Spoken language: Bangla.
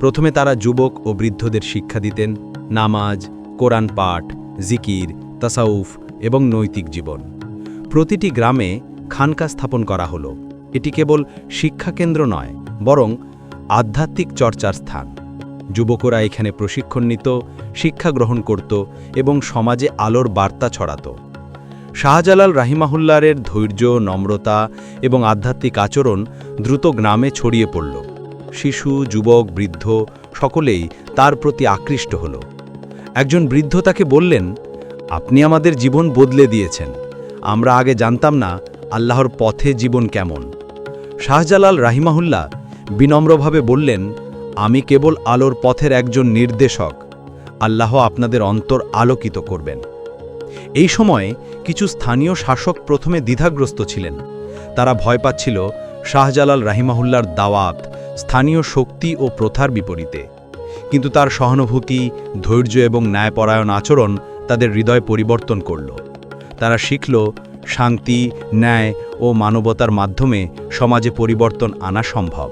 প্রথমে তারা যুবক ও বৃদ্ধদের শিক্ষা দিতেন, নামাজ, কোরআন পাঠ, জিকির, তাসাউফ এবং নৈতিক জীবন। প্রতিটি গ্রামে খানকা স্থাপন করা হলো। এটি কেবল শিক্ষাকেন্দ্র নয়, বরং আধ্যাত্মিক চর্চার স্থান। যুবকরা এখানে প্রশিক্ষণ নিত, শিক্ষা গ্রহণ করত এবং সমাজে আলোর বার্তা ছড়াত। শাহজালাল রাহিমাহুল্লারের ধৈর্য, নম্রতা এবং আধ্যাত্মিক আচরণ দ্রুত গ্রামে ছড়িয়ে পড়ল। শিশু, যুবক, বৃদ্ধ সকলেই তার প্রতি আকৃষ্ট হল। একজন বৃদ্ধ তাকে বললেন, আপনি আমাদের জীবন বদলে দিয়েছেন। আমরা আগে জানতাম না আল্লাহর পথে জীবন কেমন। শাহজালাল রাহিমাহুল্লাহ বিনম্রভাবে বললেন, আমি কেবল আলোর পথের একজন নির্দেশক। আল্লাহ আপনাদের অন্তর আলোকিত করবেন। এই সময়ে কিছু স্থানীয় শাসক প্রথমে দ্বিধাগ্রস্ত ছিলেন। তারা ভয় পাচ্ছিল শাহজালাল রাহিমাহুল্লার দাওয়াত স্থানীয় শক্তি ও প্রথার বিপরীতে। কিন্তু তার সহানুভূতি, ধৈর্য এবং ন্যায়পরায়ণ আচরণ তাদের হৃদয় পরিবর্তন করল। তারা শিখল, শান্তি, ন্যায় ও মানবতার মাধ্যমে সমাজে পরিবর্তন আনা সম্ভব।